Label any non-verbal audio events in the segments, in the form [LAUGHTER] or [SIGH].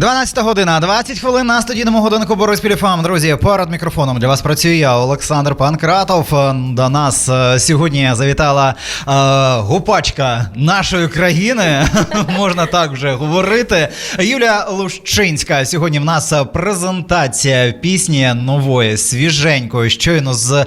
12 година, 20 хвилин на студійному годинку Борис Піліфам. Друзі, перед мікрофоном для вас працює я, Олександр Панкратов. Е, До нас е, сьогодні завітала е, гупачка нашої країни, [LAUGHS] можна так вже говорити. Юлія Лущинська. Сьогодні в нас презентація пісні нової, свіженької, щойно з е,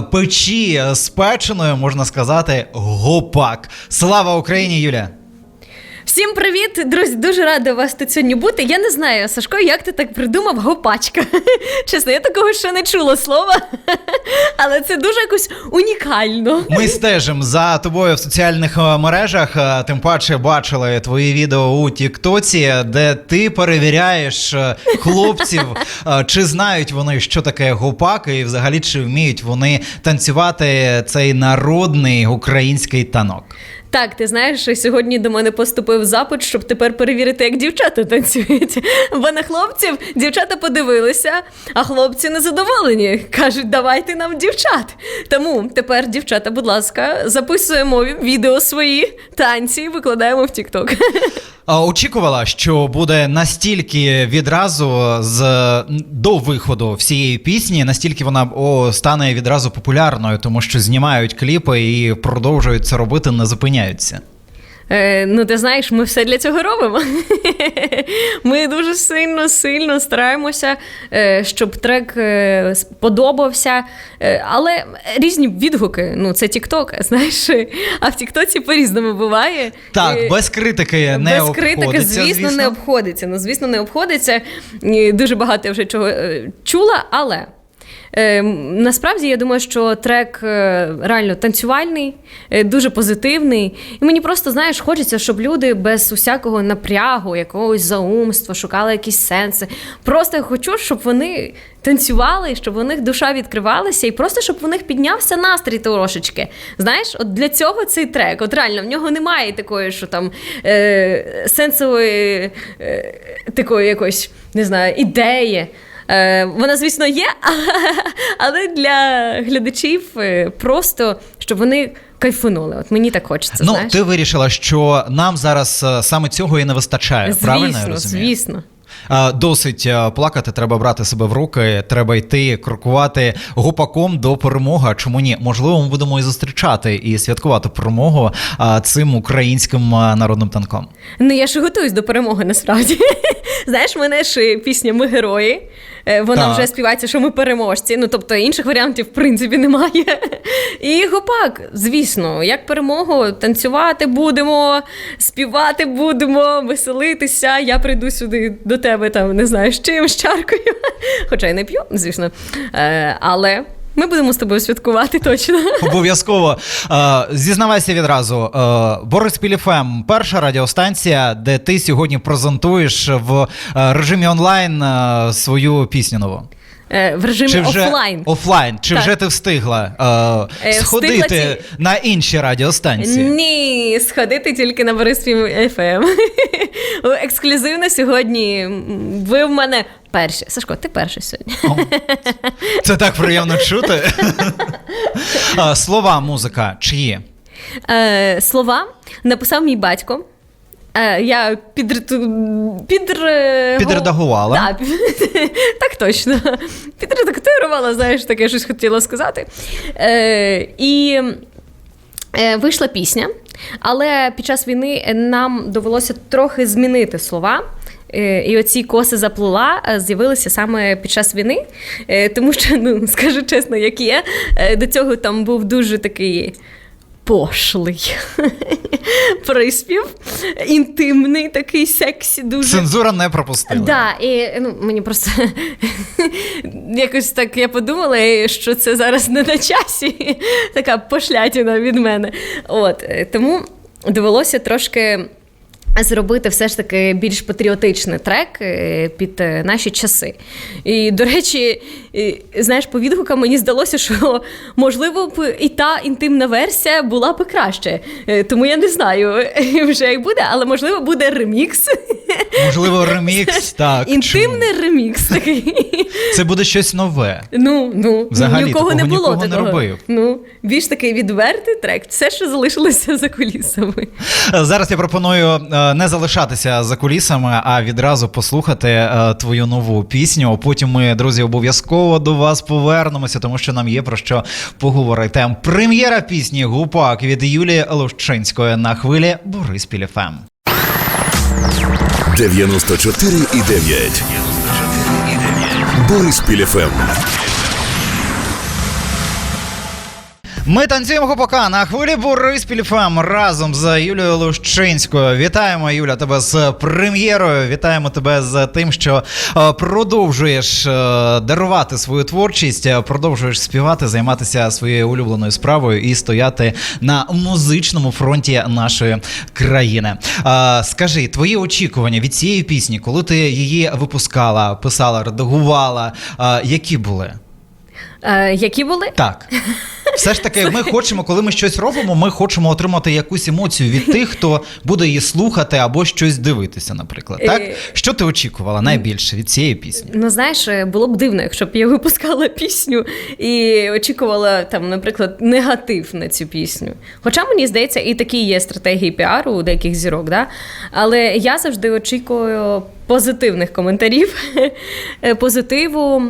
печі спеченою, можна сказати, гопак. Слава Україні, Юля! Всім привіт, друзі! Дуже рада вас тут сьогодні бути. Я не знаю, Сашко, як ти так придумав гопачка. [LAUGHS] Чесно, я такого ще не чула слова, [LAUGHS] але це дуже якось унікально. Ми стежимо за тобою в соціальних е, мережах. е, Тим паче бачили твої відео у Тіктоці, де ти перевіряєш е, хлопців, [LAUGHS] чи знають вони, що таке гопак, і взагалі чи вміють вони танцювати цей народний український танок. Так, ти знаєш, що сьогодні до мене поступив запит, щоб тепер перевірити, як дівчата танцюють. Бо на хлопців дівчата подивилися, а хлопці незадоволені. Кажуть, давайте нам дівчат. Тому тепер, дівчата, будь ласка, записуємо відео свої танці і викладаємо в Тікток. Очікувала, що буде настільки відразу з до виходу всієї пісні, настільки вона о, стане відразу популярною, тому що знімають кліпи і продовжують це робити, не зупиняються. Е, ну, ти знаєш, ми все для цього робимо. [LAUGHS] Ми дуже сильно, сильно стараємося, е, щоб трек е, сподобався. Е, але різні відгуки. Ну, це Тікток, [LAUGHS] знаєш, а в Тіктоці по-різному буває. Так, без критики не без критики, обходиться, звісно, не обходиться. Ну, звісно, не обходиться. Дуже багато я вже чого чула, але. Е, насправді я думаю, що трек е, реально танцювальний, е, дуже позитивний. І мені просто, знаєш, хочеться, щоб люди без усякого напрягу, якогось заумства, шукали якісь сенси. Просто я хочу, щоб вони танцювали, щоб у них душа відкривалася, і просто щоб у них піднявся настрій трошечки. Знаєш, от для цього цей трек. От реально в нього немає такої, що там е, сенсової е, такої якоїсь, не знаю, ідеї. Е, вона, звісно, є, [LAUGHS] але для глядачів е, просто щоб вони кайфанули. От мені так хочеться. Ну, знаєш? ти вирішила, що нам зараз е, саме цього і не вистачає. звісно, правильно я розумію? звісно. Досить плакати, треба брати себе в руки, треба йти крокувати гупаком до перемоги. Чому ні? Можливо, ми будемо і зустрічати і святкувати перемогу цим українським народним танком. Ну я ж готуюсь до перемоги насправді. [LAUGHS] Знаєш, мене ж пісня Ми герої. Е, Вона Так. вже співається, що ми переможці. Ну тобто інших варіантів в принципі немає. І гопак, звісно, як перемогу, танцювати будемо, співати будемо, веселитися. Я прийду сюди до тебе, там не знаю з чим, з чаркою. Хоча я не п'ю, звісно. Е, Але ми будемо з тобою святкувати точно. [LAUGHS] Обов'язково Е, зізнавайся відразу. Е, Борис Піліфем, перша радіостанція, де ти сьогодні презентуєш в е, режимі онлайн е, свою пісню нову. Е, В режимі Чи вже офлайн. офлайн? Чи Так. вже ти встигла е, Е, сходити встигла ці- на інші радіостанції? Ні, сходити тільки на Бориспіль FM. [LAUGHS] Ексклюзивно сьогодні. м, Ви в мене перші. Сашко, ти перший сьогодні. О, Це так приємно чути. [LAUGHS] Е, Слова, музика, чиї? Е, слова написав мій батько. Е, я підриту... підр... Підредагувала. Так, [LAUGHS] так точно. Підредактувала, знаєш, таке щось хотіла сказати. Е, і е, вийшла пісня, але під час війни нам довелося трохи змінити слова. Е, І оці коси заплула е, з'явилися саме під час війни, Е, тому що, ну [LAUGHS] скажу чесно, як є, до цього там був дуже такий пошлий [LAUGHS] приспів, інтимний, такий сексі, дуже. Цензура не пропустила. Да, і ну, мені просто [LAUGHS] якось так я подумала, що це зараз не на часі. Така пошлятіна від мене. От тому довелося трошки. Зробити все ж таки більш патріотичний трек е, під е, наші часи. І, до речі, знаєш, по відгукам мені здалося, що можливо б і та інтимна версія була б краще. Е, Тому я не знаю [LAUGHS] вже як буде, але можливо буде ремікс Можливо, ремікс. [LAUGHS] Так. Інтимний ремікс такий. Це буде щось нове. Ну, ну, Взагалі, ні в кого не було нікого не робив. Ну, більш такий відвертий трек, все, що залишилося за кулісами. Зараз я пропоную е, не залишатися за кулісами, а відразу послухати е, твою нову пісню. Потім ми, друзі, обов'язково до вас повернемося, тому що нам є про що поговорити. Прем'єра пісні Гупак від Юлії Лущинської на хвилі Бориспіль ФМ. 94,9. Борис Піліфем. Ми танцюємо гупака на хвилі Бориспіль ФМ разом з Юлією Лущинською. Вітаємо, Юля, тебе з прем'єрою. Вітаємо тебе з тим, що е, продовжуєш е, дарувати свою творчість, е, продовжуєш співати, займатися своєю улюбленою справою і стояти на музичному фронті нашої країни. Скажи, твої очікування від цієї пісні, коли ти її випускала, писала, редагувала, які були? Е, які були? Так. Все ж таки, ми хочемо, коли ми щось робимо, ми хочемо отримати якусь емоцію від тих, хто буде її слухати або щось дивитися, наприклад. Так? Е, Що ти очікувала найбільше від цієї пісні? Ну, знаєш, е, було б дивно, якщо б я випускала пісню і очікувала там, наприклад, негатив на цю пісню. Хоча мені здається, і такі є стратегії піару у деяких зірок, да? але я завжди очікую позитивних коментарів, [LAUGHS] позитиву,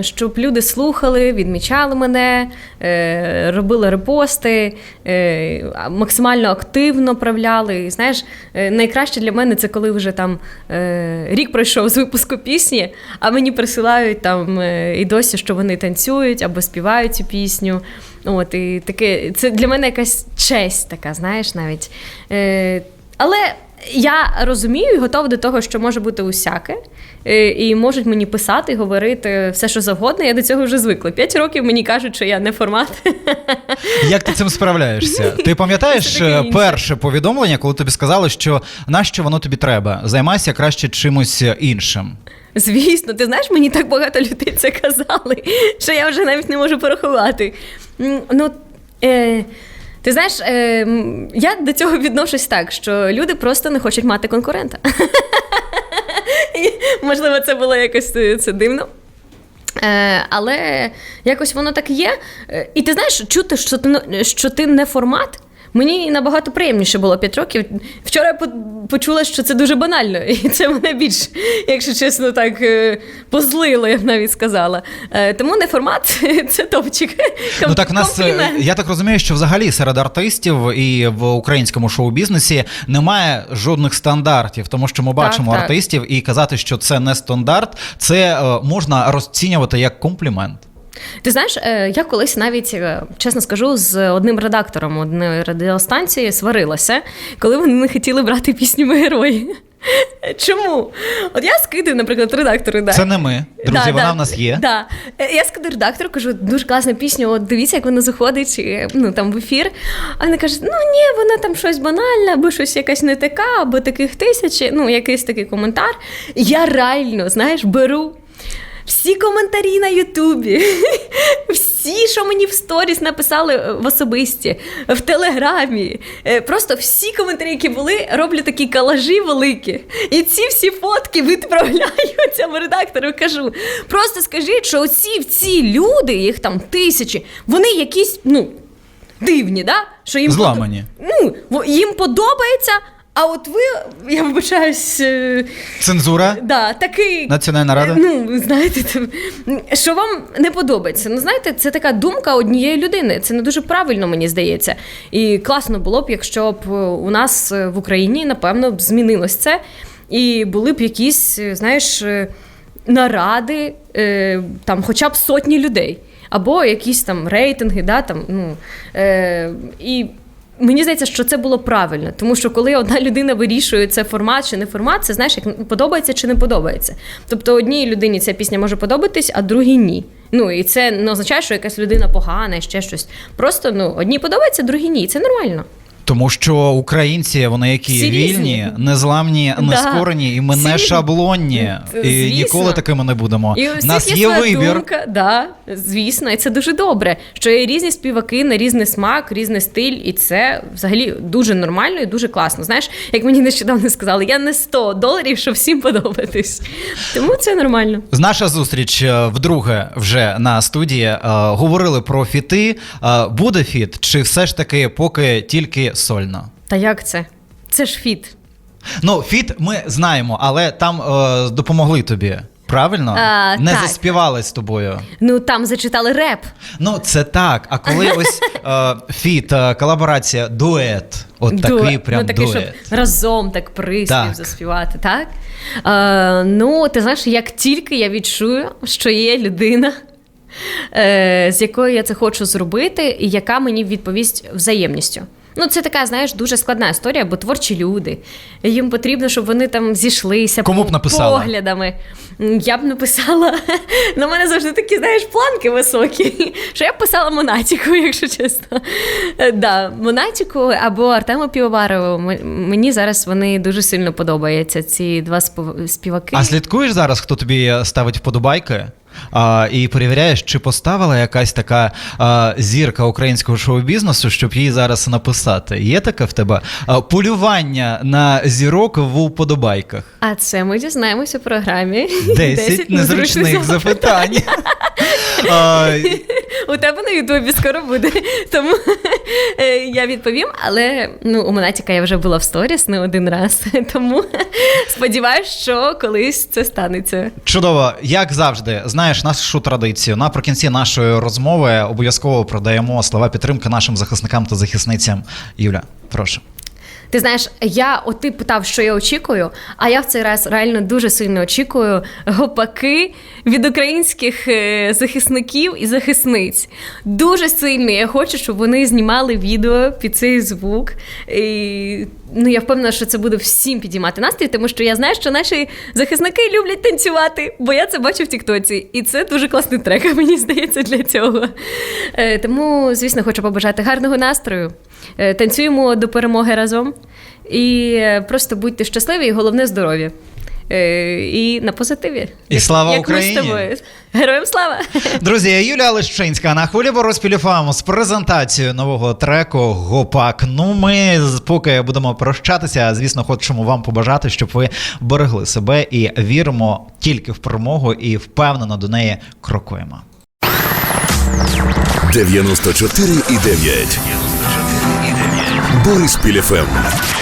щоб люди слухали, відмічали мене, е, робили репости, е, максимально активно правляли. І знаєш, е, найкраще для мене це коли вже там рік пройшов з випуску пісні, а мені присилають там і досі, що вони танцюють або співають цю пісню. От, і таке, це для мене якась честь така, знаєш, навіть. Але я розумію і готова до того, що може бути усяке, е, і можуть мені писати, говорити все, що завгодно. Я до цього вже звикла. П'ять років мені кажуть, що я не формат. [LAUGHS] Як ти цим справляєшся? Ти пам'ятаєш е, перше повідомлення, коли тобі сказали, що нащо воно тобі треба? Займайся краще чимось іншим. Звісно, ти знаєш, мені так багато людей це казали, що я вже навіть не можу порахувати. Ну, е, ти знаєш, е, я до цього відношусь так, що люди просто не хочуть мати конкурента. І, можливо, це було якось е, це дивно. Е, але якось воно так є. Е, і ти знаєш, чути, що ти, що ти не формат. Мені набагато приємніше було 5 років. Вчора я почула, що це дуже банально, [LAUGHS] і це мене більш, якщо чесно, так е, позлило, я б навіть сказала. Е, Тому не формат, [LAUGHS] це топчик. Ну так в нас е, я так розумію, що взагалі серед артистів і в українському шоу-бізнесі немає жодних стандартів, тому що ми бачимо так. артистів і казати, що це не стандарт, це можна розцінювати як комплімент. Ти знаєш, е, я колись навіть, е, чесно скажу, з одним редактором одної радіостанції сварилася, коли вони не хотіли брати пісню «Ми герої. [LAUGHS] Чому? От я скидаю, наприклад, редактору. Да. Це не ми, друзі, вона в нас є. Да. Е, Я скидаю редактору, кажу, дуже класна пісня, от дивіться, як вона заходить ну, там, в ефір. А вони кажуть, ну ні, вона там щось банальне, або щось якась не така, або таких тисяч, ну, якийсь такий коментар. Я реально, знаєш, беру. Всі коментарі на Ютубі, [LAUGHS] всі, що мені в сторіс написали е, в особисті, в Телеграмі. Е, Просто всі коментарі, які були, роблю такі калажі великі. І ці всі фотки відправляю [LAUGHS] цьому редактору. Кажу: просто скажіть, що оці ці люди, їх там тисячі, вони якісь, ну, дивні, да? Що їм Зламані. подо- Ну, їм подобається. А от ви, я вибачаюсь, е, Цензура. да, такий. Національна рада? Е, Ну, знаєте, що вам не подобається. Ну, знаєте, це така думка однієї людини. Це не дуже правильно, мені здається. І класно було б, якщо б е, у нас в Україні, напевно, б змінилось це. І були б якісь, знаєш, наради, там, хоча б сотні людей. Або якісь там рейтинги, да, там, ну, е, і Мені здається, що це було правильно, тому що коли одна людина вирішує це формат чи не формат, це знаєш, як подобається чи не подобається. Тобто одній людині ця пісня може подобатись, а другій ні. Ну і це не означає, що якась людина погана, ще щось. Просто ну одній подобається, другій ні. І Це нормально. Тому що українці, вони які Всі вільні, різні. незламні, Да. нескорені, і ми Всі не різні. шаблонні. Т- І звісно. ніколи такими не будемо. І у всіх нас є, є своя вибір. думка, да, звісно, і це дуже добре. Що є різні співаки на різний смак, різний стиль, і це взагалі дуже нормально і дуже класно. Знаєш, як мені нещодавно сказали, я не 100 доларів, щоб всім подобатись. Тому це нормально. З Наша зустріч е, вдруге вже на студії. Е, Говорили про фіти. Е, Буде фіт, чи все ж таки поки тільки сольно? Та як це? Це ж фіт. Ну, фіт ми знаємо, але там е, допомогли тобі. Правильно? А, не так. заспівали з тобою. Ну там зачитали реп. Ну, це так. А коли [LAUGHS] ось е, фіт, е, колаборація, дует. От такий прям ну, такий, дует. щоб разом так приспів Так. заспівати, так? Е, ну, ти знаєш, як тільки я відчую, що є людина, е, з якою я це хочу зробити, і яка мені відповість взаємністю. Ну, це така, знаєш, дуже складна історія, бо творчі люди. Їм потрібно, щоб вони там зійшлися Кому б написала? поглядами. Я б написала. [LAUGHS] У мене завжди такі, знаєш, планки високі. Що я б писала Монатіку, [LAUGHS] якщо чесно. Да, Монатіку або Артему Півоварову. Мені зараз вони дуже сильно подобаються, ці два спів- співаки. А слідкуєш зараз, хто тобі ставить вподобайки? А, і перевіряєш, чи поставила якась така а, зірка українського шоу-бізнесу, щоб їй зараз написати. Є таке в тебе а, полювання на зірок в уподобайках? А це ми дізнаємося у програмі. 10 незручних запитань. А, [LAUGHS] У тебе на Ютубі скоро буде. Тому е, я відповім. Але ну, у Монатіка я вже була в сторіс не один раз. [LAUGHS] Тому сподіваюся, що колись це станеться. Чудово, як завжди, знаєш нашу традицію. Наприкінці нашої розмови обов'язково продаємо слова підтримки нашим захисникам та захисницям. Юля, прошу. Ти знаєш, я от ти питав, що я очікую, а я в цей раз реально дуже сильно очікую гопаки від українських е, захисників і захисниць. Дуже сильно я хочу, щоб вони знімали відео під цей звук. І, ну, я впевнена, що це буде всім підіймати настрій, тому що я знаю, що наші захисники люблять танцювати, бо я це бачу в Тіктоці. І це дуже класний трек, [LAUGHS] мені здається, для цього. Е, Тому, звісно, хочу побажати гарного настрою. Е, Танцюємо до перемоги разом. І е, просто будьте щасливі і головне здоров'я. Е, І на позитиві. І слава як ми Україні! з тобою. Героям слава! Друзі, я Юлія Лещинська на хвилі Бороспіліфам з презентацією нового треку Гопак. Ну, ми поки будемо прощатися. Звісно, хочемо вам побажати, щоб ви берегли себе і віримо тільки в перемогу і впевнено до неї крокуємо. 94,9. Бориспіль ФМ.